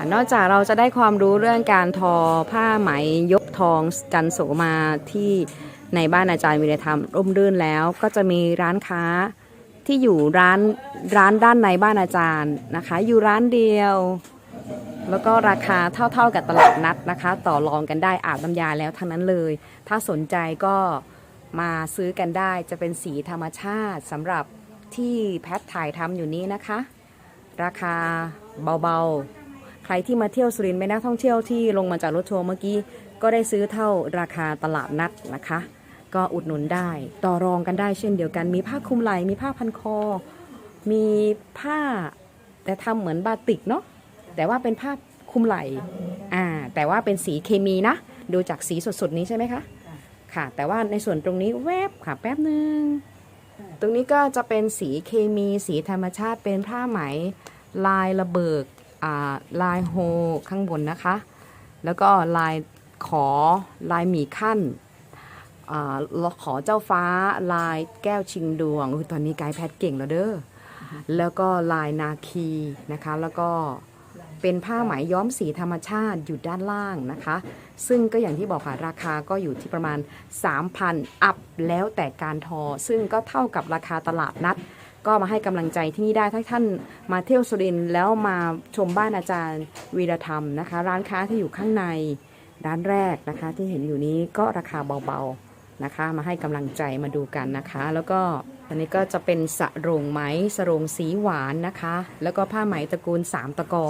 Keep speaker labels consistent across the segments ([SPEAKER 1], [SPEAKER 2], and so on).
[SPEAKER 1] ค่ะนอกจากเราจะได้ความรู้เรื่องการทอผ้าไหมยกทองจันโสมาที่ในบ้านอาจารย์วิรธรรมร่มรื่นแล้ว ก็จะมีร้านค้าที่อยู่ร้านร้านด้านในบ้านอาจารย์นะคะ อยู่ร้านเดียว แล้วก็ราคาเท่า ๆกับตลาดนัดนะคะ ต่อรองกันได้อาบน้ำยาแล้วทั้งนั้นเลย ถ้าสนใจก็มาซื้อกันได้จะเป็นสีธรรมชาติสำหรับที่แพทถ่ายทำอยู่นี้นะคะ ราคาเบาๆ รที่มาเที่ยวสุรินทร์เป็นนักท่องเที่ยวที่ลงมาจากรถทัวร์เมื่อกี้ ก็ได้ซื้อเท่าราคาตลาดนัดนะคะ ก็อุดหนุนได้ ต่อรองกันได้เช่นเดียวกัน มีผ้าคลุมไหล่มีผ้าพันคอ มีผ้าแต่ทำเหมือนบาติกเนาะแต่ว่าเป็นผ้าคลุมไหล่อ่าแต่ว่าเป็นสีเคมีนะ ดูจากสีสดๆนี้ใช่ไหมคะค่ะ แต่ว่าในส่วนตรงนี้แวบค่ะแป๊บหนึ่งตรงนี้ก็จะเป็นสีเคมีสีธรรมชาติเป็นผ้าไหมลายระเบิก ลายโฮข้างบนนะคะ แล้วก็ลายขอลายหมีขั้นอ่าขอเจ้าฟ้าลายแก้วชิงดวงอตอนนี้กด์แพทเก่งแล้วเด้อ แล้วก็ลายนาคีนะคะ แล้วก็เป็นผ้าไหมย้อมสีธรรมชาติอยู่ด้านล่างนะคะ ซึ่งก็อย่างที่บอกค่ะ ราคาก็อยู่ที่ประมาณ 3,000 อัพแล้วแต่การทอ ซึ่งก็เท่ากับราคาตลาดนัด ก็มาให้กำลังใจที่นี่ได้ถ้าท่านมาเที่ยวสุรินทร์แล้วมาชมบ้านอาจารย์วีรธรรมนะคะ ร้านค้าที่อยู่ข้างในร้านแรกนะคะ ที่เห็นอยู่นี้ก็ราคาเบาๆนะคะ มาให้กำลังใจมาดูกันนะคะ แล้วก็อันนี้ก็จะเป็นสะรงไหมสะรงสีหวานนะคะ แล้วก็ผ้าไหมตระกูลสามตะกอ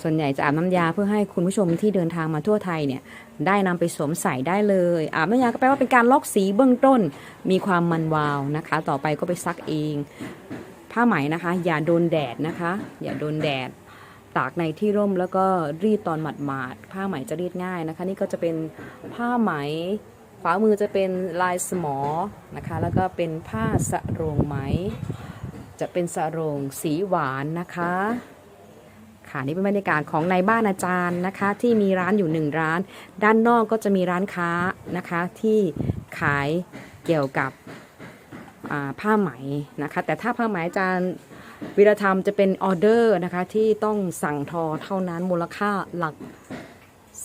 [SPEAKER 1] ส่วนใหญ่จะอาบน้ำยาเพื่อให้คุณผู้ชมที่เดินทางมาทั่วไทยเนี่ยได้นำไปสวมใส่ได้เลยอาบน้ำยาก็แปลว่าเป็นการลอกสีเบื้องต้น มีความมันวาวนะคะ ต่อไปก็ไปซักเอง ผ้าไหมนะคะ อย่าโดนแดดนะคะ อย่าโดนแดดตากในที่ร่มแล้วก็รีดตอนหมาดๆผ้าไหมจะรีดง่ายนะคะ นี่ก็จะเป็นผ้าไหมขวามือจะเป็นลายสมอนะคะ แล้วก็เป็นผ้าสะโรงไหม จะเป็นสะโรงสีหวานนะคะ ค่ะนี่เป็นบรรยากาศของในบ้านอาจารย์นะคะ ที่มีร้านอยู่หนึ่งร้าน ด้านนอกก็จะมีร้านค้านะคะ ที่ขายเกี่ยวกับผ้าไหมนะคะ แต่ถ้าผ้าไหมอาจารย์วิรธรรมจะเป็นออเดอร์นะคะที่ต้องสั่งทอเท่านั้นมูลค่าหลัก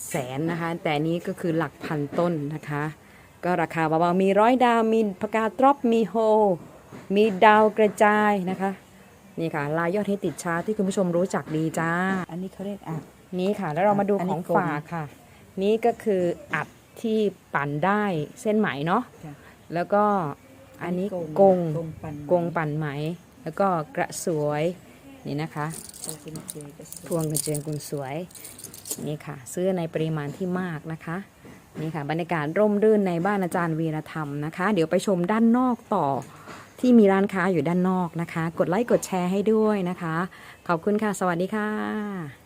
[SPEAKER 1] แสนนะคะ แต่นี้ก็คือหลักพันต้นนะคะ ก็ราคาเบาๆมีร้อยดาวมีปากกาดรอปมีโฮ มีดาวกระจายนะคะ นี่ค่ะ ลายยอดฮิตติดชาร์ตที่คุณผู้ชมรู้จักดีจ้า
[SPEAKER 2] อันนี้เขาเรียกอะ
[SPEAKER 1] นี่ค่ะ แล้วเรามาดู
[SPEAKER 2] อัน
[SPEAKER 1] ข
[SPEAKER 2] นี้
[SPEAKER 1] อง
[SPEAKER 2] กง
[SPEAKER 1] ฝากค่ะ นี่ก็คืออัดที่ปั่นได้เส้นไหมเนาะ
[SPEAKER 2] จ้ะ
[SPEAKER 1] แล้วก็อันนี้กง
[SPEAKER 2] กงปัน
[SPEAKER 1] กงปั่นไหม แล้วก็กระสวยนี่นะคะ
[SPEAKER 2] โตเป็นเจก็ส
[SPEAKER 1] พวงกระเจียงกุลสวยนี่ค่ะ ซื้อในปริมาณที่มากนะคะนี่ค่ะ บรรยากาศร่มรื่นในบ้านอาจารย์วีรธรรมนะคะ เดี๋ยวไปชมด้านนอกต่อ ที่มีร้านค้าอยู่ด้านนอกนะคะ กดไลค์กดแชร์ให้ด้วยนะคะ ขอบคุณค่ะ สวัสดีค่ะ